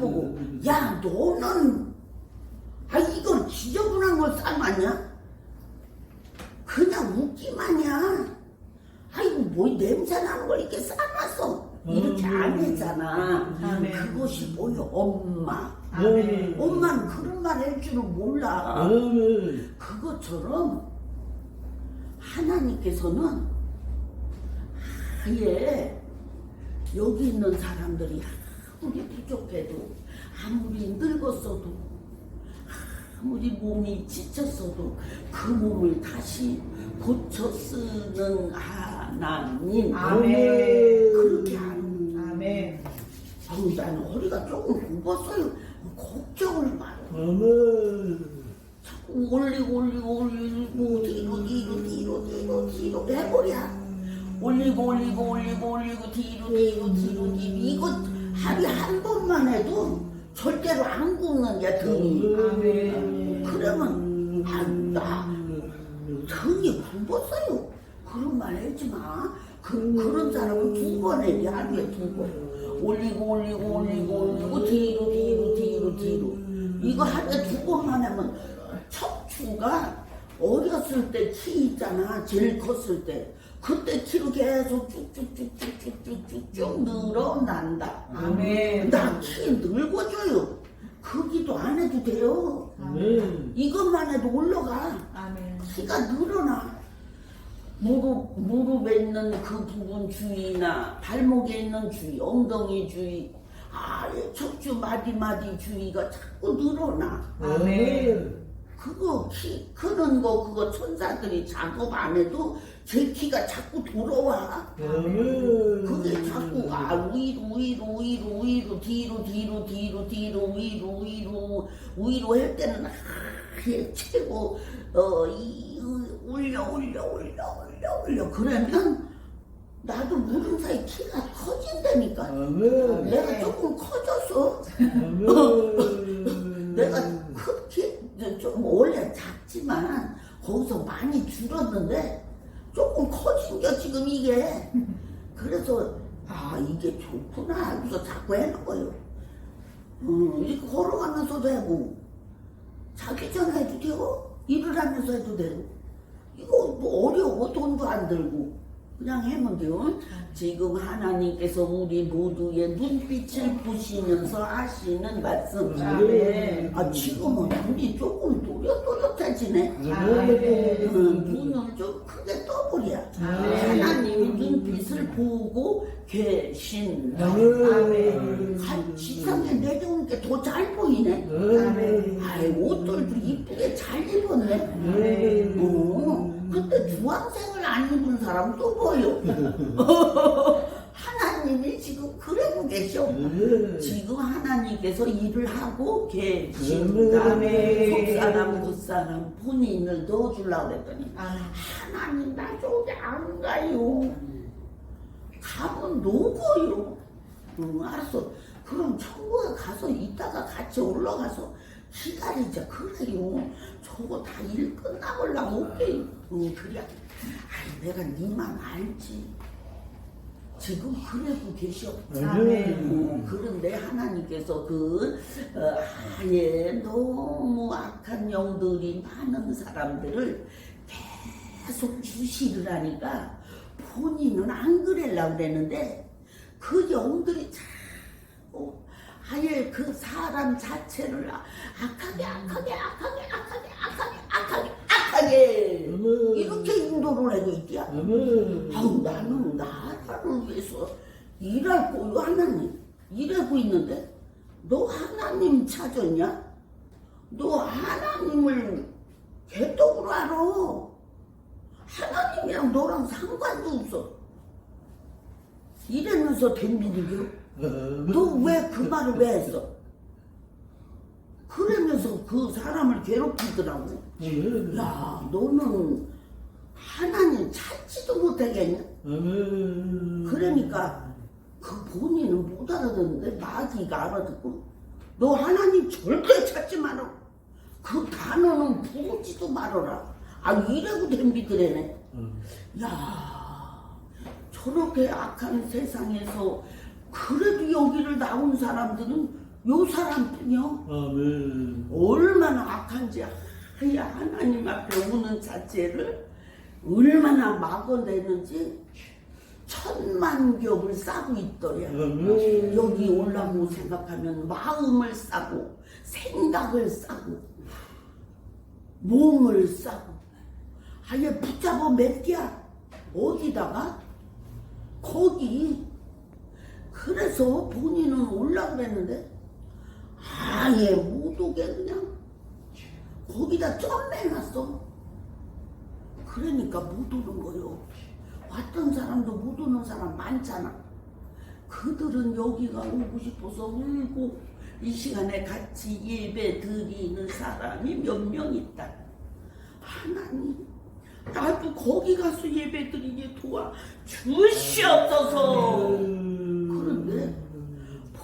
보고 야 너는 아 이걸 지저분한 걸 삶았냐? 그냥 웃기만이야. 아이고 뭐 냄새 나는 걸 이렇게 삶았어. 이렇게 안 했잖아. 아멘. 그것이 뭐요? 엄마. 아멘. 엄마는 그런 말 할 줄은 몰라. 아멘. 그것처럼 하나님께서는 아예 여기 있는 사람들이 아무리 부족해도 아무리 늙었어도 아무리 몸이 지쳤어도 그 몸을 다시 고쳐 쓰는 하나님. 아멘. 그렇게 하는 아멘. 어우 나는 허리가 조금 굽었어요. 걱정을 말아 아멘. 자꾸 올리고 올리고 올리고 뒤로 뒤로 뒤로 뒤로 뒤로. 해버려. 올리고 올리고 올리고 올리고 뒤로 뒤로 뒤로 뒤로. 이거 하루에 한 번만 해도 절대로 안 굽는 게 등이. 아멘. 그러면 안나 등이 굽었어요. 그런 말 하지 마. 그, 그런 사람은 두 번 해야 돼 하루에 두 번. 올리고 올리고 올리고 올리고 뒤로 뒤로 뒤로 뒤로. 이거 하루에 두 번만 하면 척추가 어렸을 때 키 있잖아. 제일 컸을 때 그때 키로 계속 쭉쭉쭉쭉쭉쭉쭉 늘어난다 아멘. 나 키 늙어져요 크기도 안 해도 돼요 아멘. 이것만 해도 올라가 아멘. 키가 늘어나. 무릎, 무릎에 있는 그 부분 주위나 발목에 있는 주위, 엉덩이 주위, 아, 척추 마디마디 주위가 자꾸 늘어나. 아멘. 그거 키 크는 거 그거 천사들이 작업 안 해도 제 키가 자꾸 돌아와. 아멘. 그게 자꾸 아 위로 위로 위로 위로 뒤로 뒤로 뒤로 뒤로 위로 위로 위로 할 때는 아 예, 최고 어이 올려 올려 올려 올려 올려 그러면 나도 모른 사이 키가 커진다니까 아멘. 내가 조금 커졌어 아멘. 내가 크게 좀 원래 작지만 거기서 많이 줄었는데 조금 커진 게 지금 이게. 그래서 아 이게 좋구나. 하고서 자꾸 해는 거예요. 음, 이렇게 걸어가면서도 하고 자기 전에 해도 되고 일을 하면서 해도 되고. 이거 뭐 어려워. 돈도 안 들고 그냥 하면 돼요. 지금 하나님께서 우리 모두의 눈빛을 보시면서 하시는 말씀. 아멘. 아 지금은 눈이 조금 또렷또렷해지네. 아멘. 음, 눈을 좀 크게 떠버려. 아멘. 하나님이 눈빛을 보고 계신다. 아멘. 한 지상에 내려온 게 더 잘 보이네. 아멘. 아이 옷들도 이쁘게 잘 입었네. 아멘. 어, 근데 주황색을 안 입은 사람 또 보여. 하나님이 지금 그러고 계셔. 아멘. 지금 하나님께서 일을 하고 계신다. 아멘. 속사람, 겉사람 본인을 넣어주려고 그랬더니 아멘. 하나님 나 저기 안 가요. 가면 녹어요. 응, 알았어. 그럼 천국에 가서 이따가 같이 올라가서 기다리자. 그래요. 저거 다 일 끝나보려고 올게. 응, 그래. 아이, 내가 니만 알지. 지금 그래도 계셔. 아멘. 어, 그런데 하나님께서 그 어, 아예 너무 악한 영들이 많은 사람들을 계속 주시를 하니까 본인은 안 그랬려고 그랬는데 그 영들이 자꾸 아예 그 사람 자체를 아- 악하게 악하게 악하게 악하게 악하게 악하게 악하게 아멘. 이렇게 인도를 하고 있디야. 아우 나는 나라를 위해서 일할 거요 하나님 일하고 있는데 너 하나님 찾았냐? 너 하나님을 개떡으로 알아 하나님이랑 너랑 상관도 없어 이러면서 덤비는겨 너왜 그 말을 왜 했어? 그러면서 그 사람을 괴롭히더라고 아멘. 야 너는 하나님 찾지도 못하겠냐? 아멘. 그러니까 그 본인은 못 알아듣는데 마귀가 알아듣고 너 하나님 절대 찾지 마라. 그 단어는 보지도 말아라. 아 이래고 덤비더래네. 음. 야 저렇게 악한 세상에서 그래도 여기를 나온 사람들은 요 사람뿐이요. 아멘. 얼마나 악한지 하야 하나님 앞에 오는 자체를 얼마나 막아내는지 천만 겹을 싸고 있더래. 아멘. 여기 올라고 생각하면 마음을 싸고 생각을 싸고 몸을 싸고 아예 붙잡아 맸디야 어디다가 거기 그래서 본인은 올라 그랬는데 아예 못 오게 그냥 거기다 점매놨어? 그러니까 못 오는 거요. 왔던 사람도 못 오는 사람 많잖아. 그들은 여기가 오고 싶어서 울고 이 시간에 같이 예배 드리는 사람이 몇 명 있다. 하나님, 나도 거기 가서 예배 드리게 도와 주시옵소서. 그런데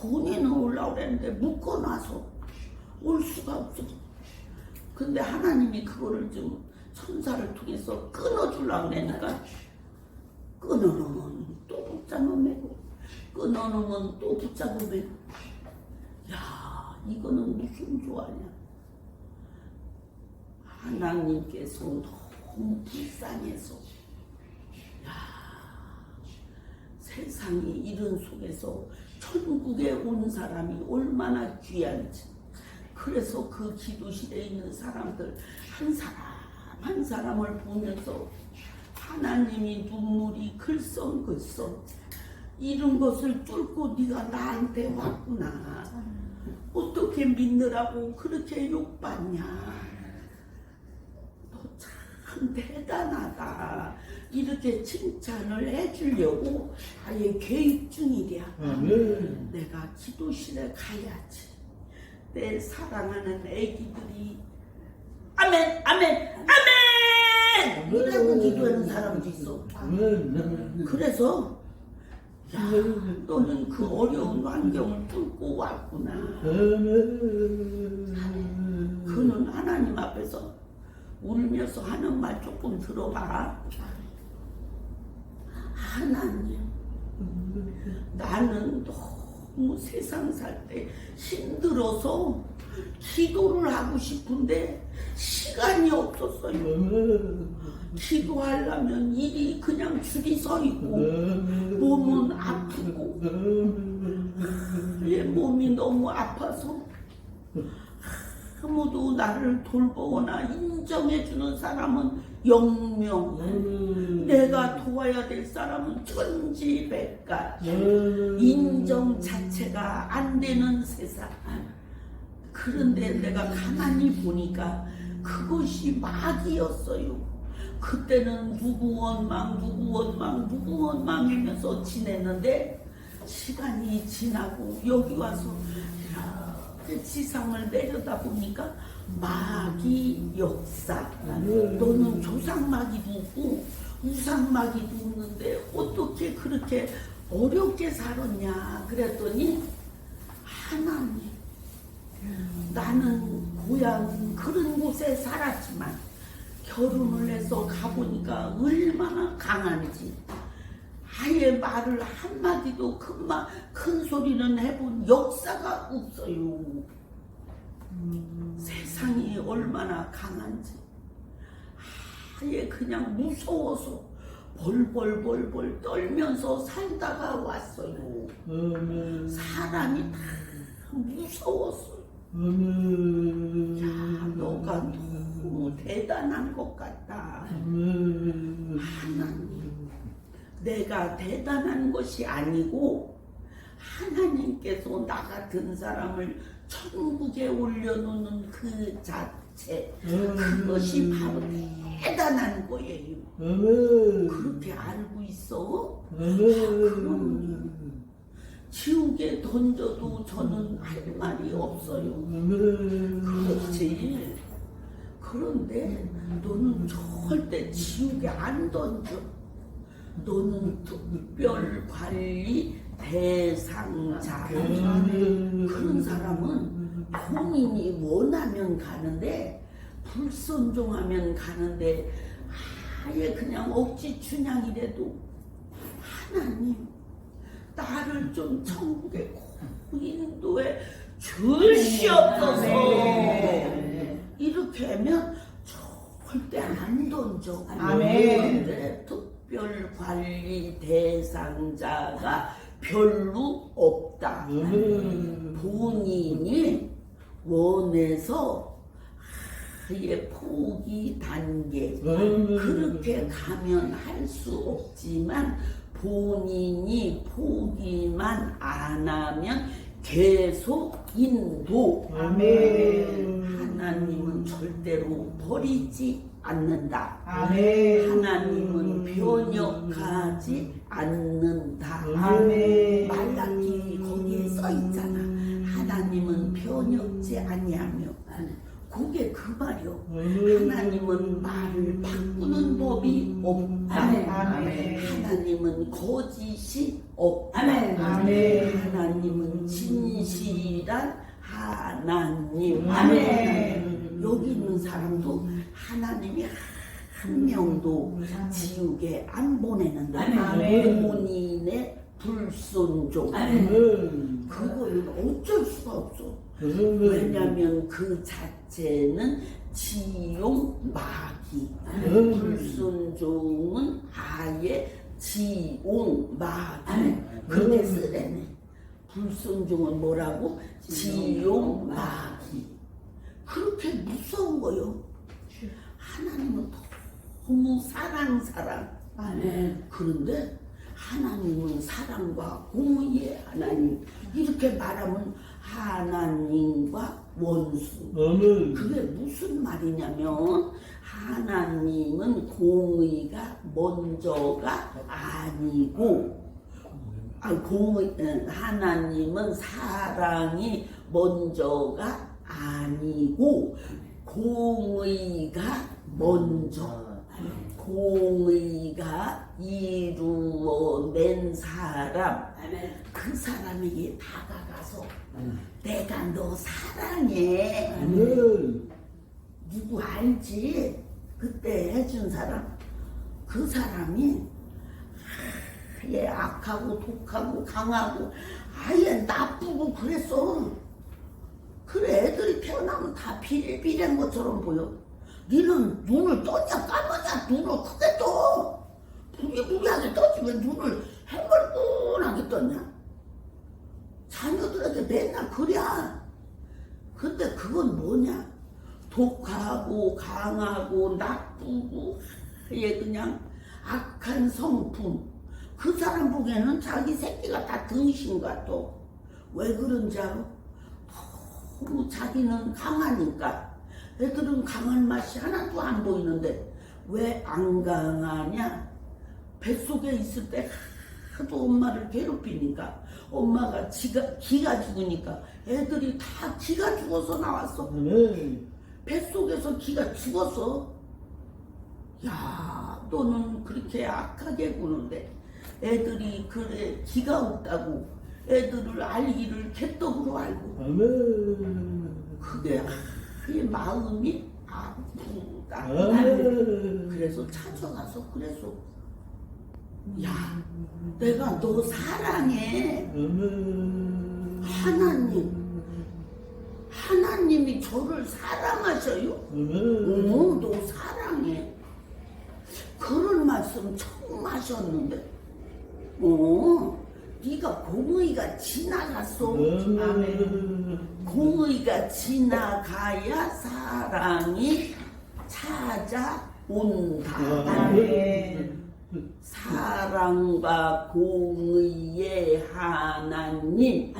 본인은 올라오랬는데 묶어놔서 올 수가 없어. 근데 하나님이 그거를 좀 천사를 통해서 끊어주려고 그러니까 끊어놓으면 또 붙잡아매고 끊어놓으면 또 붙잡아매고. 야 이거는 무슨 조화냐. 하나님께서 너무 불쌍해서 야 세상이 이런 속에서 천국에 온 사람이 얼마나 귀한지. 그래서 그 기도실에 있는 사람들 한 사람 한 사람을 보면서 하나님이 눈물이 글썽글썽 이런 것을 뚫고 네가 나한테 왔구나. 어떻게 믿느라고 그렇게 욕받냐. 너 참 대단하다 이렇게 칭찬을 해주려고 아예 계획 중이랴 아멘. 내가 기도실에 가야지. 내 사랑하는 애기들이 아멘, 아멘, 아멘! 이라고 기도하는 사람도 있어. 그래서 야, 너는 그 어려운 환경을 뚫고 왔구나. 그는 하나님 앞에서 울면서 하는 말 조금 들어봐. 하나님, 나는 너무 세상 살 때 힘들어서 기도를 하고 싶은데 시간이 없었어요. 기도하려면 일이 그냥 줄이 서 있고 몸은 아프고 내 몸이 너무 아파서 아무도 나를 돌보거나 인정해주는 사람은 영명. 내가 도와야 될 사람은 천지백가 인정 자체가 안 되는 세상. 그런데 내가 가만히 보니까 그것이 막이었어요. 그때는 누구 원망 누구 원망 누구 원망이면서 지냈는데 시간이 지나고 여기 와서 지상을 내려다 보니까 마귀 역사. 너는 조상마귀도 있고 우상마귀도 있는데 어떻게 그렇게 어렵게 살았냐 그랬더니 하나님 나는 고향 그런 곳에 살았지만 결혼을 해서 가보니까 얼마나 강한지 아예 말을 한마디도 큰, 마, 큰 소리는 해본 역사가 없어요. 세상이 얼마나 강한지 아예 그냥 무서워서 벌벌벌벌 떨면서 살다가 왔어요. 사람이 다 무서웠어요. 야, 너가 너무 대단한 것 같다. 하나님, 내가 대단한 것이 아니고 하나님께서 나 같은 사람을 천국에 올려놓는 그 자체, 그것이 바로 대단한 거예요. 그렇게 알고 있어? 지옥에 던져도 저는 할 말이 없어요. 그렇지. 그런데 너는 절대 지옥에 안 던져. 너는 특별 관리 대상자. 그런 사람은 본인이 원하면 가는데 불순종하면 가는데 아예 그냥 억지 춘향이라도 하나님 나를 좀 천국에 꼭 인도해 주시옵소서. 아멘. 이렇게 하면 절대 안 던져. 아멘. 그런데 특별 관리 대상자가 별로 없다. 아멘. 본인이 원해서 아예 포기 단계 아멘. 그렇게 가면 할 수 없지만 본인이 포기만 안 하면 계속 인도 아멘. 하나님은 절대로 버리지 않는다. 아멘. 하나님은 변혁하지 않는다. 아멘. 말라기 거기에 써 있잖아. 하나님은 변혁지 아니하며. 그게 그 말이요. 하나님은 말을 바꾸는 법이 없다. 아멘. 아멘. 하나님은 거짓이 없다. 아멘. 아멘. 하나님은 진실한 하나님. 아멘. 여기 있는 사람도 하나님이 한 명도 지옥에 안 보내는데 아멘. 본인의 불순종 아멘. 그거는 어쩔 수가 없어. 아멘. 왜냐면 그 자체는 지용 마귀. 불순종은 아예 지용 마귀. 그렇게 쓰래네. 불순종은 뭐라고? 지용 마귀. 그렇게 무서운 거요. 하나님은 너무 사랑 사랑. 그런데 하나님은 사랑과 공의의 하나님. 이렇게 말하면 하나님과 원수. 아멘. 그게 무슨 말이냐면 하나님은 공의가 먼저가 아니고 아 공의 어, 하나님은 사랑이 먼저가 아니고 공의가 먼저 공의가 이루어낸 사람. 그 사람에게 다가가서 내가 너 사랑해. 아멘. 누구 알지? 그때 해준 사람. 그 사람이 아예 악하고 독하고 강하고 아예 나쁘고 그랬어 그래 애들이 태어나면 다 비릴비릴한 것처럼 보여. 니는 눈을 떠냐 까마냐? 눈을 크게 떠. 부리부리하게 떠지. 왜 눈을 행벌끈하게 떴냐? 자녀들에게 맨날 그래 근데 그건 뭐냐? 독하고 강하고 나쁘고 얘 그냥 악한 성품. 그 사람 보기에는 자기 새끼가 다 등신 같아 왜 그런지 알아? 너무 자기는 강하니까. 애들은 강한 맛이 하나도 안 보이는데 왜 안 강하냐? 뱃속에 있을 때 하도 엄마를 괴롭히니까. 엄마가 지가, 기가 죽으니까. 애들이 다 기가 죽어서 나왔어. 아멘. 뱃속에서 기가 죽었어. 야, 너는 그렇게 악하게 구는데 애들이 그래 기가 없다고 애들을 알기를 개떡으로 알고 아멘. 그게 그 마음이 아프다. 아멘. 그래서 찾아가서 그래서 야, 내가 너 사랑해. 아멘. 하나님. 하나님이 저를 사랑하셔요. 아멘. 어, 너 사랑해. 그런 말씀 처음 하셨는데, 어, 네가 공의가 지나갔어. 아멘. 공의가 지나가야 사랑이 찾아온다. 아멘. 사랑과 공의의 하나님.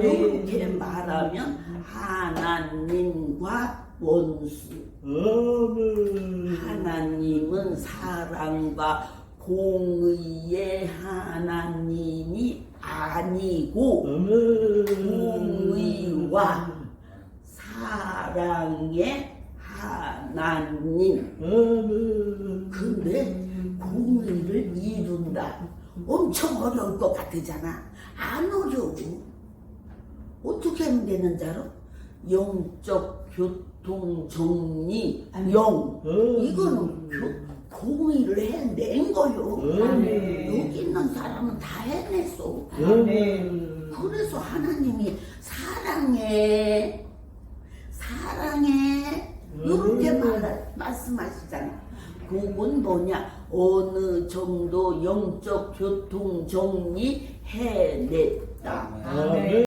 이렇게 말하면 하나님과 원수. 하나님은 사랑과 공의의 하나님이 아니고. 공의와 사랑의 하나님. 근데 공의를 이룬다. 엄청 어려울 것 같으잖아. 안 어려워. 어떻게 하면 되는 줄 알아? 영적 교통 정리 영. 이거는 교- 공의를 해낸 거요. 아멘. 여기 있는 사람은 다 해냈어. 아멘. 그래서 하나님이 사랑 사랑해 사랑해 이렇게 말, 말씀하시잖아 그건 뭐냐 어느 정도 영적 교통 정리 해냈다 아멘.